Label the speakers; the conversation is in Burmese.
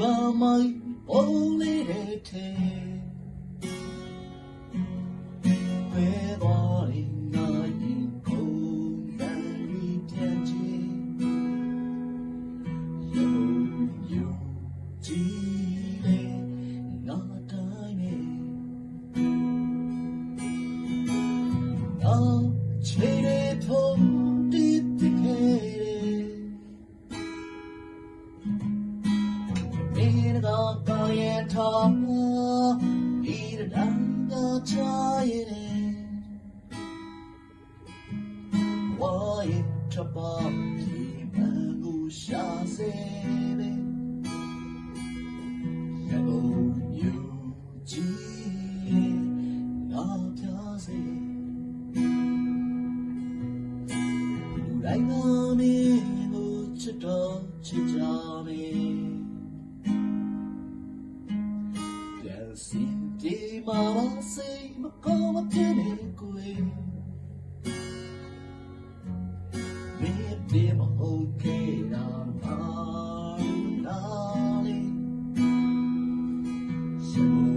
Speaker 1: বামাই পৌলে রেখে 高原草坡，你的两个脚印。我一直把你们不下心里，也不有记忆要飘谁，来到你。 ပြန်စီဒီမာမစေမကောမပြင်းနေကိုယ်မင်းပြေမဟုတ်ခဲ့တာပါနာလေး什么